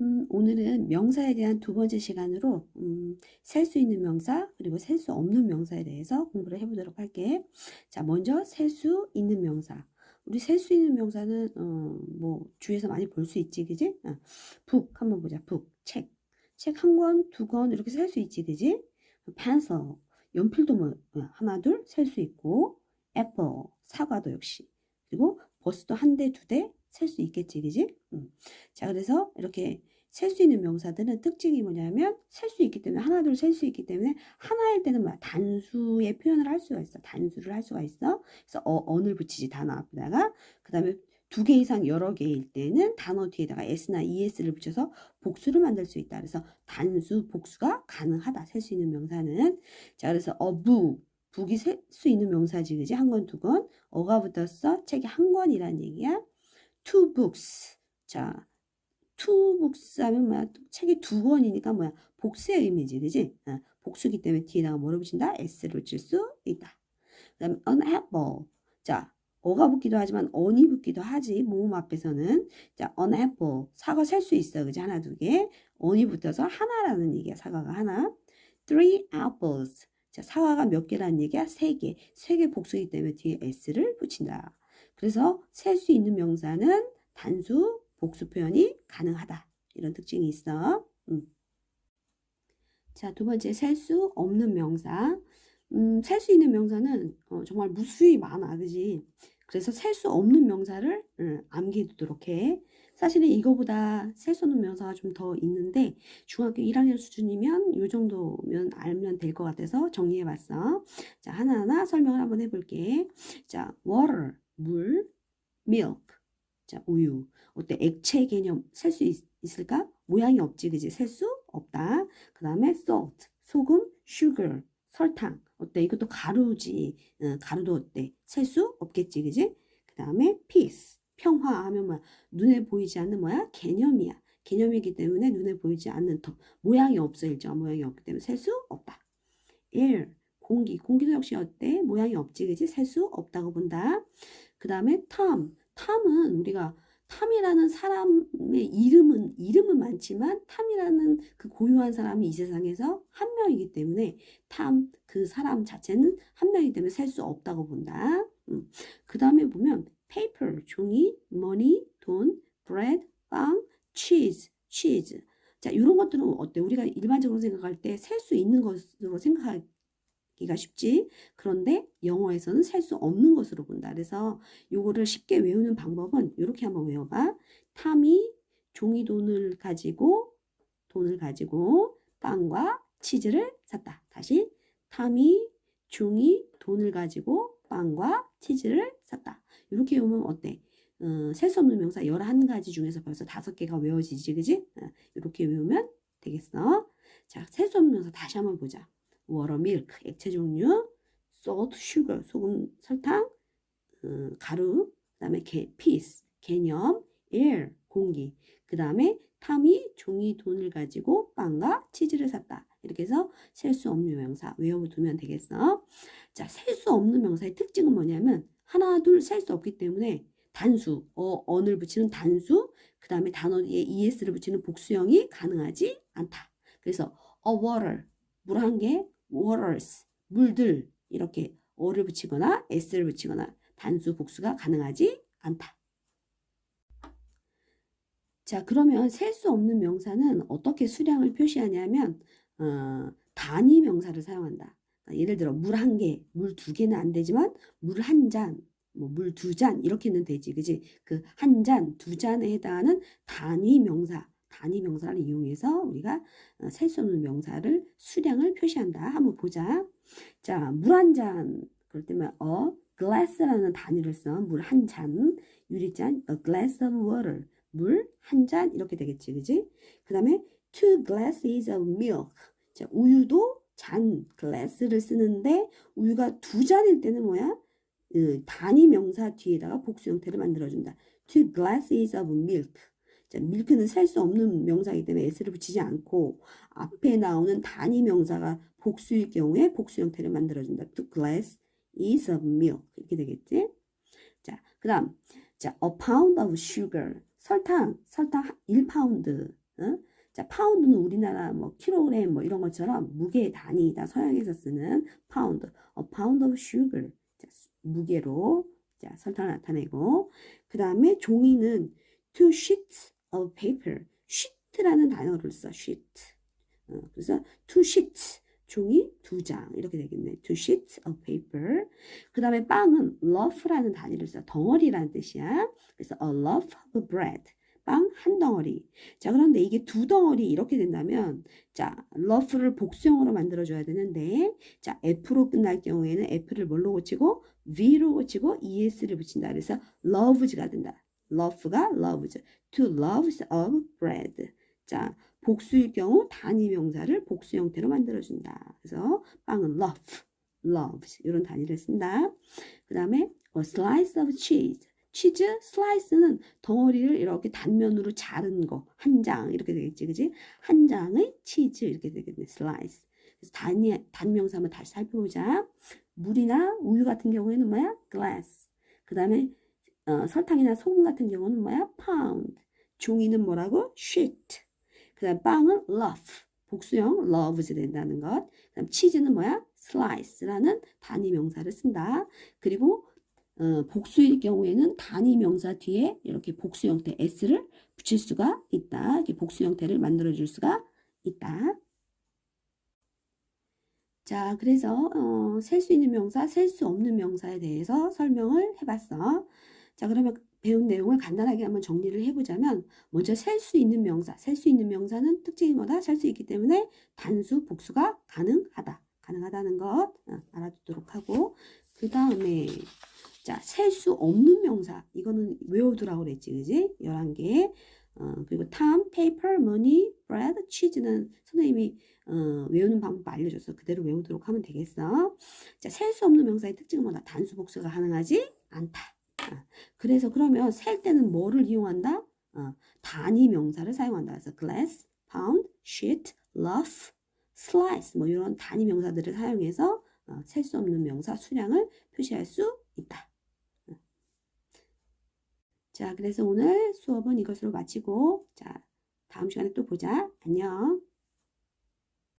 음, 오늘은 명사에 대한 두 번째 시간으로 음, 셀 수 있는 명사 그리고 셀 수 없는 명사에 대해서 공부를 해보도록 할게. 자, 먼저 셀 수 있는 명사. 우리 셀 수 있는 명사는 어, 뭐 주위에서 많이 볼 수 있지, 그지? 어, 북 한번 보자. 북, 책, 책 한 권, 두 권 이렇게 셀 수 있지, 그지? 펜서, 연필도 뭐 어, 하나, 둘 셀 수 있고, 애플, 사과도 역시. 그리고 버스도 한 대, 두 대 셀 수 있겠지, 그지? 음. 자, 그래서 이렇게 셀 수 있는 명사들은 특징이 뭐냐면 셀 수 있기 때문에 하나 둘 셀 수 있기 때문에 하나일 때는 뭐야? 단수의 표현을 할 수가 있어. 단수를 할 수가 있어. 그래서 어, 언을 붙이지 단어 앞에다가. 그 다음에 두 개 이상 여러 개일 때는 단어 뒤에다가 s나 es를 붙여서 복수를 만들 수 있다. 그래서 단수 복수가 가능하다. 셀 수 있는 명사는. 자 그래서 어부. 북이 셀 수 있는 명사지 그지? 한 권 두 권. 어가 붙었어? 책이 한 권이란 얘기야 two books 자 two books 하면 뭐야? 책이 두 권이니까 뭐야? 복수의 의미지, 그지? 어, 복수기 때문에 뒤에다가 뭐를 붙인다? s를 붙일 수 있다. 그 다음에 an apple. 자, 어가 붙기도 하지만 on이 붙기도 하지. 모음 앞에서는. 자, an apple. 사과 셀 수 있어, 그지? 하나, 두 개. on이 붙어서 하나라는 얘기야, 사과가 하나. three apples. 자, 사과가 몇 개라는 얘기야? 세 개. 세 개 복수기 때문에 뒤에 s를 붙인다. 그래서 셀 수 있는 명사는 단수, 복수 표현이 가능하다. 이런 특징이 있어. 음. 자, 두 번째, 셀 수 없는 명사. 음, 셀 수 있는 명사는 어, 정말 무수히 많아, 그지? 그래서 셀 수 없는 명사를 음, 암기해두도록 해. 사실은 이거보다 셀 수 없는 명사가 좀 더 있는데 중학교 1학년 수준이면 이 정도면 알면 될 것 같아서 정리해봤어. 자, 하나하나 설명을 한번 해볼게. 자, water, 물, milk, 자, 우유. 어때? 액체 개념 셀 수 있을까? 모양이 없지, 그지? 셀 수 없다. 그 다음에 salt, 소금, sugar, 설탕. 어때? 이것도 가루지. 어, 가루도 어때? 셀 수 없겠지, 그지? 그 다음에 peace, 평화 하면 뭐야? 눈에 보이지 않는 뭐야? 개념이야. 개념이기 때문에 눈에 보이지 않는 더 모양이 없어 일정 모양이 없기 때문에 셀 수 없다. air, 공기. 공기도 역시 어때? 모양이 없지, 그지? 셀수 없다고 본다. 그 다음에 탐. 탐은 우리가 탐이라는 사람의 이름은 이름은 많지만 탐이라는 그 고유한 사람이 이 세상에서 한 명이기 때문에 탐 그 사람 자체는 한 명이기 때문에 셀 수 없다고 본다. 음. 그 다음에 보면 paper 종이, money 돈, bread 빵, cheese cheese 자 이런 것들은 어때? 우리가 일반적으로 생각할 때 셀 수 있는 것으로 생각할 기가 쉽지. 그런데 영어에서는 셀 수 없는 것으로 본다. 그래서 요거를 쉽게 외우는 방법은 이렇게 한번 외워봐. 탐이 종이 돈을 가지고 돈을 가지고 빵과 치즈를 샀다. 다시 탐이 종이 돈을 가지고 빵과 치즈를 샀다. 이렇게 외우면 어때? 어, 셀수 없는 명사 11가지 중에서 벌써 5개가 외워지지, 그지? 어, 이렇게 외우면 되겠어. 자, 셀수 없는 명사 다시 한번 보자. Water, milk, 액체 종류, salt, sugar, 소금, 설탕, 어, 가루, 그 다음에 peace, 개념, air, 공기, 그 다음에 탐이 종이 돈을 가지고 빵과 치즈를 샀다. 이렇게 해서 셀 수 없는 명사 외워두면 되겠어. 자, 셀 수 없는 명사의 특징은 뭐냐면 하나, 둘 셀 수 없기 때문에 단수, 어, 언을 붙이는 단수, 그 다음에 단어에 es를 붙이는 복수형이 가능하지 않다. 그래서 a water, 물 한 개, waters, 물들 이렇게 어를 붙이거나 s를 붙이거나 단수 복수가 가능하지 않다. 자, 그러면 셀 수 없는 명사는 어떻게 수량을 표시하냐면 어, 단위 명사를 사용한다. 그러니까 예를 들어 물 한 개, 물 두 개는 안 되지만 물 한 잔, 뭐 물 두 잔 이렇게는 되지, 그지? 그 한 잔, 두 잔에 해당하는 단위 명사, 단위 명사를 이용해서 우리가 어, 셀수 없는 명사를 수량을 표시한다. 한번 보자. 자, 물 한 잔. 그럴 때면 a glass라는 단위를 써. 물 한 잔. 유리잔 a glass of water. 물 한 잔 이렇게 되겠지. 그지? 그다음에 two glasses of milk. 자, 우유도 잔 glass를 쓰는데 우유가 두 잔일 때는 뭐야? 그 단위 명사 뒤에다가 복수 형태를 만들어 준다. two glasses of milk. 자, 밀크는 셀수 없는 명사이기 때문에 s를 붙이지 않고 앞에 나오는 단위 명사가 복수일 경우에 복수 형태를 만들어준다. To glass is of milk 이렇게 되겠지? 자, 그다음 자, a pound of sugar 설탕 설탕 1파운드 어? 자, 파운드는 우리나라 뭐 킬로그램 뭐 이런 것처럼 무게의 단위이다. 서양에서 쓰는 파운드. A pound of sugar. 자, 수- 무게로 자, 설탕을 나타내고 그 다음에 종이는 two sheets of paper. sheet라는 단어를 써. sheet. 어, 그래서 two sheets. 종이 두 장 이렇게 되겠네. two sheets of paper. 그 다음에 빵은 loaf라는 단위를 써. 덩어리라는 뜻이야. 그래서 a loaf of bread. 빵 한 덩어리. 자, 그런데 이게 두 덩어리 이렇게 된다면, 자, loaf를 복수형으로 만들어줘야 되는데, 자, F로 끝날 경우에는 F를 뭘로 고치고, V로 고치고, ES를 붙인다. 그래서 loves가 된다. Love가 loves. two loaves of bread. 자, 복수일 경우 단위 명사를 복수 형태로 만들어준다. 그래서 빵은 loaf, loves 이런 단위를 쓴다. 그 다음에 a slice of cheese. 치즈 슬라이스는 덩어리를 이렇게 단면으로 자른 거 한 장 이렇게 되겠지 그지 한 장의 치즈 이렇게 되겠네 슬라이스 그래서 단위 단명사 한번 다시 살펴보자 물이나 우유 같은 경우에는 뭐야 glass 그 다음에 어, 설탕이나 소금 같은 경우는 뭐야? pound. 종이는 뭐라고? sheet. 그 다음 빵은 loaf. 복수형 loves 된다는 것. 그 다음 치즈는 뭐야? slice라는 단위 명사를 쓴다. 그리고 어, 복수일 경우에는 단위 명사 뒤에 이렇게 복수 형태 s를 붙일 수가 있다. 이렇게 복수 형태를 만들어 줄 수가 있다. 자, 그래서 어, 셀 수 있는 명사, 셀 수 없는 명사에 대해서 설명을 해봤어. 자, 그러면 배운 내용을 간단하게 한번 정리를 해보자면 먼저 셀 수 있는 명사, 셀 수 있는 명사는 특징이 뭐다? 셀 수 있기 때문에 단수, 복수가 가능하다. 가능하다는 것 어, 알아두도록 하고 그 다음에 자, 셀 수 없는 명사. 이거는 외워두라고 그랬지, 그지? 11개. 어, 그리고 time, paper, money, bread, cheese는 선생님이 어, 외우는 방법 알려줘서 그대로 외우도록 하면 되겠어. 자, 셀 수 없는 명사의 특징은 뭐다? 단수 복수가 가능하지 않다. 어, 그래서 그러면 셀 때는 뭐를 이용한다? 어, 단위 명사를 사용한다. 그래서 glass, pound, sheet, loaf, slice 뭐 이런 단위 명사들을 사용해서 어, 셀수 없는 명사 수량을 표시할 수 있다. 자, 그래서 오늘 수업은 이것으로 마치고, 자, 다음 시간에 또 보자. 안녕.